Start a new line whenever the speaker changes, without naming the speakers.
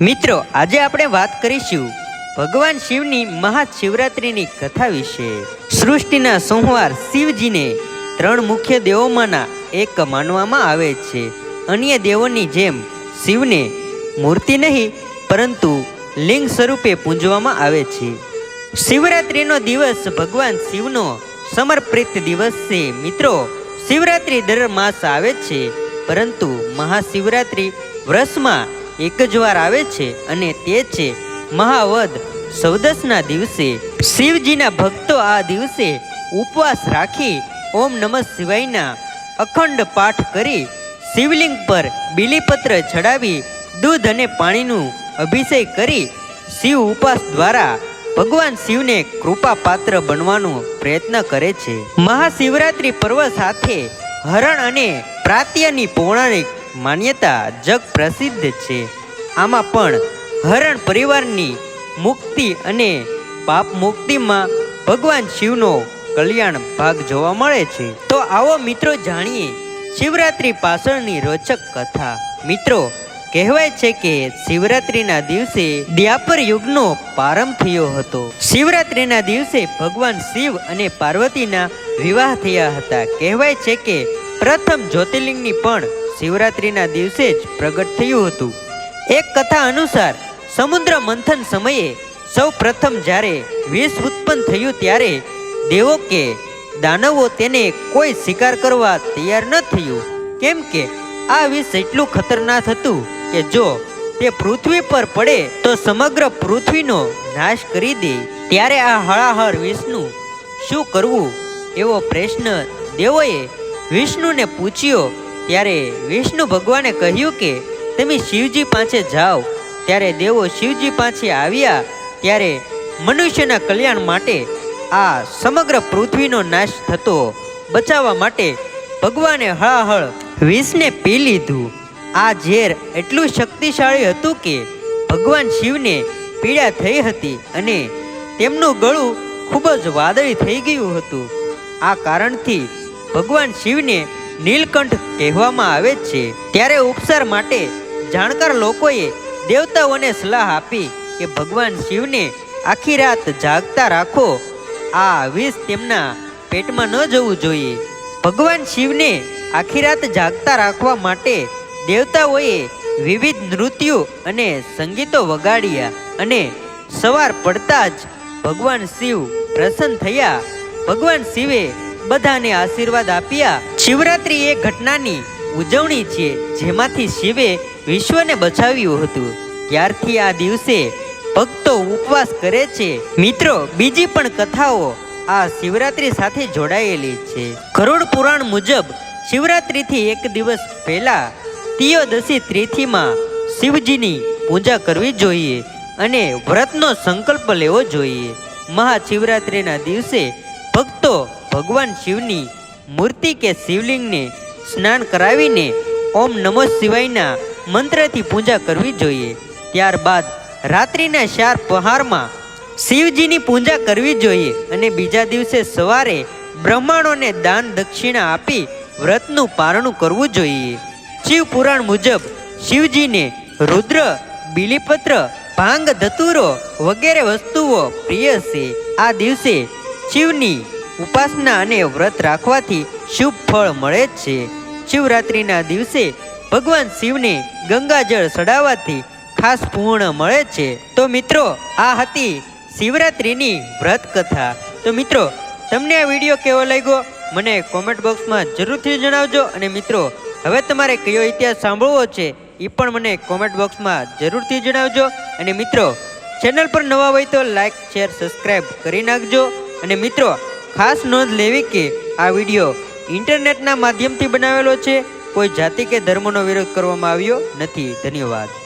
મિત્રો, આજે આપણે વાત કરીશું ભગવાન શિવની મહાશિવરાત્રિની કથા વિશે. સૃષ્ટિના સંહાર શિવજીને ત્રણ મુખ્ય દેવોમાંના એક માનવામાં આવે છે. અન્ય દેવોની જેમ શિવને મૂર્તિ નહીં, પરંતુ લિંગ સ્વરૂપે પૂજવામાં આવે છે. શિવરાત્રિનો દિવસ ભગવાન શિવનો સમર્પિત દિવસ છે. મિત્રો, શિવરાત્રિ દર માસ આવે છે, પરંતુ મહાશિવરાત્રિ વર્ષમાં એક જ વાર આવે છે અને તે છે મહાવદ. સૌદસના દિવસે શિવજીના ભક્તો આ દિવસે ઉપવાસ રાખી ઓમ નમઃ શિવાયના અખંડ પાઠ કરી શિવલિંગ પર બીલીપત્ર ચડાવી, દૂધ અને પાણીનું અભિષેક કરી શિવ ઉપવાસ દ્વારા ભગવાન શિવને કૃપા પાત્ર બનવાનો પ્રયત્ન કરે છે. મહાશિવરાત્રિ પર્વ સાથે હરણ અને પ્રાત્યની પૌરાણિક માન્યતા જગ પ્રસિદ્ધ છે. આમાં પણ હરણ પરિવારની મુક્તિ અને પાપ મુક્તિમાં ભગવાન શિવનો કલ્યાણ ભાગ જોવા મળે છે. તો આવો મિત્રો જાણીએ શિવરાત્રિ પાછળની રોચક કથા. મિત્રો, કહેવાય છે કે શિવરાત્રિના દિવસે દ્યાપર યુગનો પ્રારંભ થયો હતો. શિવરાત્રિના દિવસે ભગવાન શિવ અને પાર્વતીના વિવાહ થયા હતા. કહેવાય છે કે પ્રથમ જ્યોતિર્લિંગની પણ શિવરાત્રિના દિવસે જ પ્રગટ થયું હતું. એક કથા અનુસાર, સમુદ્ર મંથન સમયે સૌ પ્રથમ જ્યારે વિષ ઉત્પન્ન થયું ત્યારે દેવો કે દાનવો તેને કોઈ શિકાર કરવા તૈયાર ન થયું. કેમ કે આ વિષ એટલું ખતરનાક હતું કે જો તે પૃથ્વી પર પડે તો સમગ્ર પૃથ્વીનો નાશ કરી દે. ત્યારે આ હળાહળ વિષ્ણુ શું કરવું એવો પ્રશ્ન દેવોએ વિષ્ણુને પૂછ્યો ત્યારે વિષ્ણુ ભગવાને કહ્યું કે, તમે શિવજી પાસે જાઓ. ત્યારે દેવો શિવજી પાસે આવ્યા, ત્યારે મનુષ્યના કલ્યાણ માટે આ સમગ્ર પૃથ્વીનો નાશ થતો બચાવવા માટે ભગવાને હળાહળ વિષને પી લીધું. આ ઝેર એટલું શક્તિશાળી હતું કે ભગવાન શિવને પીડા થઈ હતી અને તેમનું ગળું ખૂબ જ વાદળી થઈ ગયું હતું. આ કારણથી ભગવાન શિવને નીલકંઠ કહેવામાં આવે છે. ત્યારે ઉપચાર માટે જાણકાર લોકોએ દેવતાઓને સલાહ આપી કે ભગવાન શિવને આખી રાત જાગતા રાખો. આ વિષ તેમના પેટમાં ન જવું જોઈએ. ભગવાન શિવને આખી રાત જાગતા રાખવા માટે દેવતાઓએ વિવિધ નૃત્યો અને સંગીતો વગાડ્યા અને સવાર પડતા જ ભગવાન શિવ પ્રસન્ન થયા. ભગવાન શિવે બધાને આશીર્વાદ આપ્યા. શિવરાત્રિ એ ઘટનાની ઉજવણી છે, જેમાંથી શિવે વિશ્વને બચાવ્યું હતું. ત્યારથી આ દિવસે ભક્તો ઉપવાસ કરે છે. મિત્રો, બીજી પણ કથાઓ આ શિવરાત્રિ સાથે જોડાયેલી છે. કરોડ પુરાણ મુજબ, શિવરાત્રિથી એક દિવસ પહેલા તિયોદશી તિથિમાં શિવજીની પૂજા કરવી જોઈએ અને વ્રતનો સંકલ્પ લેવો જોઈએ. મહાશિવરાત્રિના દિવસે ભક્તો ભગવાન શિવની મૂર્તિ કે શિવલિંગને સ્નાન કરાવીને ઓમ નમો શિવાયના મંત્રથી પૂજા કરવી જોઈએ. ત્યારબાદ રાત્રિના ચાર પહારમાં શિવજીની પૂજા કરવી જોઈએ અને બીજા દિવસે સવારે બ્રહ્માણોને દાન દક્ષિણા આપી વ્રતનું પારણું કરવું જોઈએ. શિવ પુરાણ મુજબ શિવજીને રુદ્ર, બિલીપત્ર ભાંગ ધતુરો વગેરે વસ્તુઓ પ્રિય છે. આ દિવસે શિવની ઉપાસના અને વ્રત રાખવાથી શુભ ફળ મળે જ છે. શિવરાત્રિના દિવસે ભગવાન શિવને ગંગાજળ ચડાવવાથી ખાસ પૂર્ણ મળે છે. તો મિત્રો, આ હતી શિવરાત્રિની વ્રત કથા તો મિત્રો, તમને આ વીડિયો કેવો લાગ્યો? મને કોમેન્ટ બોક્સમાં જરૂરથી જણાવજો. અને મિત્રો, હવે તમારે કયો ઇતિહાસ સાંભળવો છે એ પણ મને કોમેન્ટ બોક્સમાં જરૂરથી જણાવજો. અને મિત્રો, ચેનલ પર નવા હોય તો લાઈક, શેર સબસ્ક્રાઈબ કરી નાખજો. અને મિત્રો ખાસ નોંધ લેવી કે આ વીડિયો ઇન્ટરનેટના માધ્યમથી બનાવેલો છે. કોઈ જાતિ કે ધર્મનો વિરોધ કરવામાં આવ્યો નથી. ધન્યવાદ.